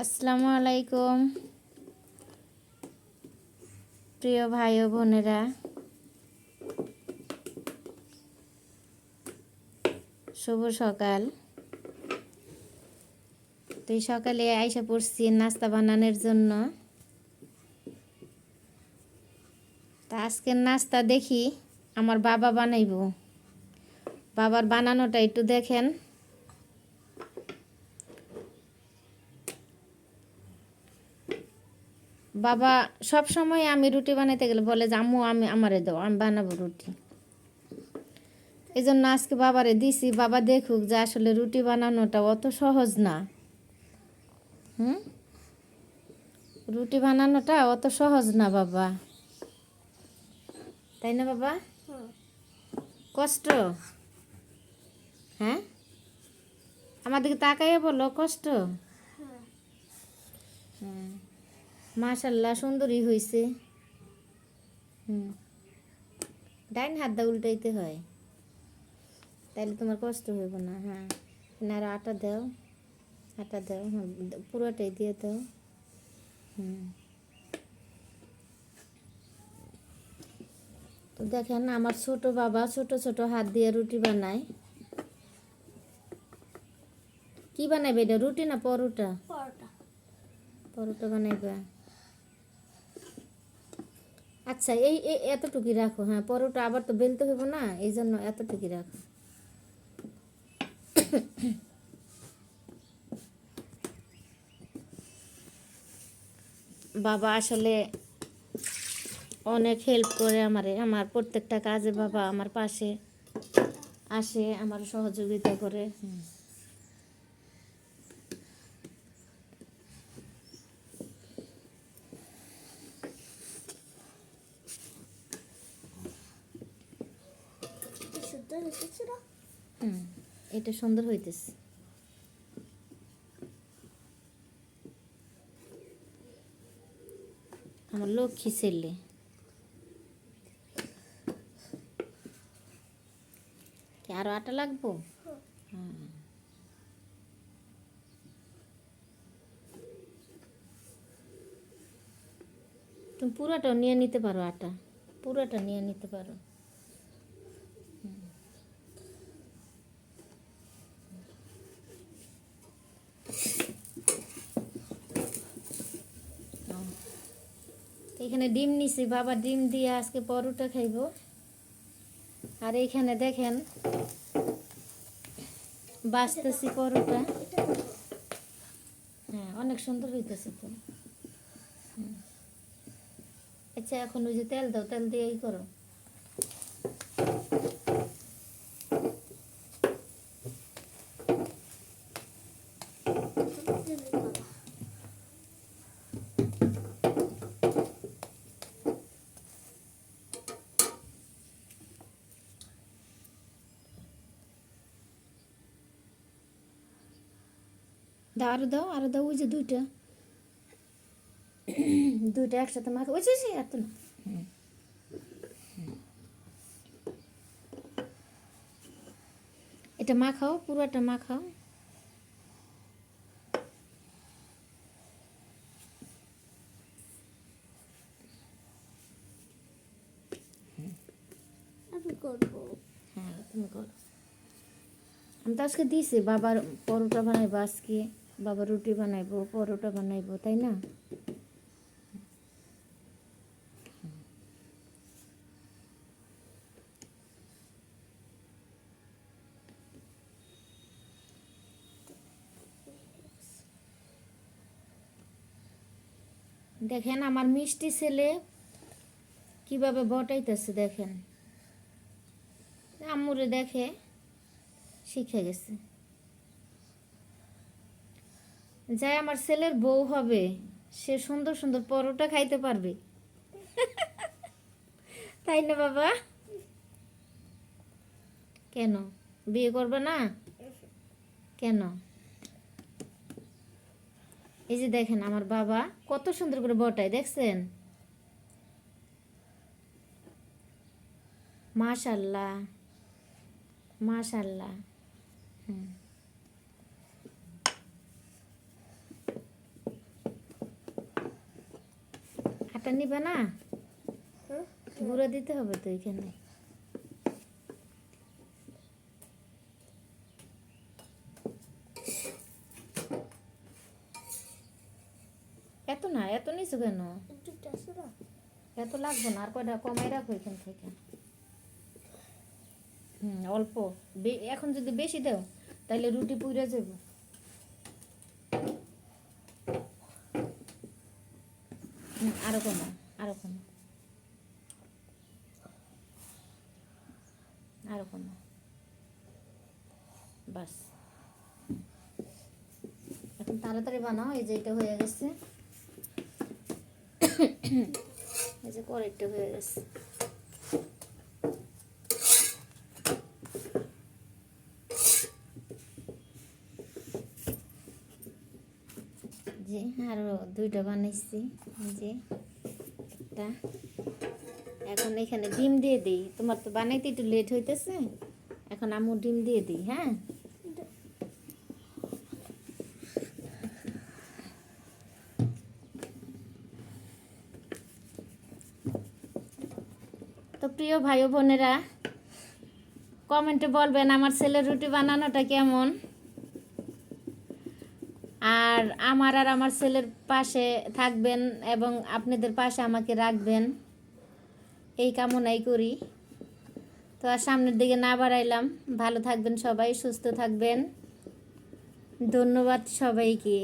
আসসালামু আলাইকুম। প্রিয় ভাই ও বোনেরা, শুভ সকাল। তো সকালে আইসা পড়ছি নাস্তা বানানোর জন্য। তা আজকের নাস্তা দেখি, আমার বাবা বানাইব। বাবার বানানোটা একটু দেখেন। বাবা সব সময় আমি রুটি বানাইতে গেলে বলে যে আম্মু আমি আমারে দাও আমি বানাবো রুটি। এই জন্য আজকে বাবারে দিছি বাবা দেখুক যে আসলে রুটি বানানোটা অত সহজ না। হুম? রুটি বানানোটা অত সহজ না বাবা। তাই না বাবা? কষ্ট? হ্যাঁ? আমাদেরকে তাকাইয়া বলো কষ্ট হ্যাঁ মাশাল্লাহ সুন্দরী হয়েছে হুম। ডাইন হাত দা উল্টাইতে হয়। তাইলে তোমার কষ্ট হইব না হ্যাঁ। আর আটা দাও আটা দাও হ্যাঁ পুরোটাই দিয়ে দাও। হুম। তো দেখেন আমার ছোট বাবা ছোট ছোট হাত দিয়ে রুটি বানায়। কি বানাইবে এটা রুটি না পরোটা? পরোটা। পরোটা বানাইবা। আচ্ছা এই এতটুকুই রাখো হ্যাঁ পরোটা আবার তো বেলতে হইব না এই জন্য এতটুকুই রাখো। বাবা আসলে অনেক হেল্প করে আমারে, আমার প্রত্যেকটা কাজে বাবা আমার পাশে আসে আমার সহযোগিতা করে হুম। কি সুন্দর এসেছিল? হুম, এটা সুন্দর হইতেছে। আমার লক্ষ্মী ছেলে। আরও আটা লাগবো? হ্যাঁ তুমি পুরাটাও নিয়ে নিতে পারো আটা। পুরাটা নিয়ে নিতে পারো। এখানে ডিম নিছি, বাবা ডিম দিয়ে আজকে পরোটা খাইব। আর এইখানে দেখেন, বাঁচতেছি পরোটা। হ্যাঁ অনেক সুন্দর হইতেছে তো। আচ্ছা এখন ওই যে তেল দাও, তেল দিয়ে এই করো। দাও আরও দাও আরও দাও ওই যে দুইটা দুইটা একসাথে মাখো ওই যে এত। এটা মাখাও পুরোটা মাখাও আমি তো আজকে দিয়েছি বাবার পরোটা বানাইবো আজকে বাবা রুটি বানাইবো, পরোটা বানাইবো, তাই না? দেখেন আমার মিষ্টি ছেলে কীভাবে বটাইতেছে, দেখেন। আম্মুরে দেখে শিখে গেছে। যাই আমার ছেলের বউ হবে, সে সুন্দর সুন্দর পরোটা খাইতে পারবে। তাই না বাবা? কেন? বিয়ে করবে না? কেন? এই যে দেখেন আমার বাবা কত সুন্দর করে বটায়, দেখছেন? মাশাল্লাহ মাশাল্লাহ। হুম। আটা নিবে না? গুঁড়ো দিতে হবে তো এখানে। এত না এত নিচু কেন? এত লাগবে না আর কয়টা কমাই রাখো এখান থেকে? হুম অল্প। বে- এখন যদি বেশি দাও তাহলে রুটি পুড়ে যাব হুম, আরও এখন তাড়াতাড়ি বানাও, এই যে এটা হয়ে গেছে। এই যে করেকটা হয়ে গেছে। যে আরও দুইটা বানাইছি যে। একটা। এখন এখানে ডিম দিয়ে দিই। তোমার তো বানাইতে একটু লেট হইতেছে। এখন আমু ডিম দিয়ে দিই হ্যাঁ? তো প্রিয় ভাই বোনেরা কমেন্টে বলবেন আমার ছেলের রুটি বানানোটা কেমন? আর আমার আর আমার ছেলের পাশে থাকবেন এবং আপনাদের পাশে আমাকে রাখবেন। এই কামনাই করি। তো আর সামনের দিকে না বাড়াইলাম। ভালো থাকবেন সবাই, সুস্থ থাকবেন। ধন্যবাদ সবাইকে।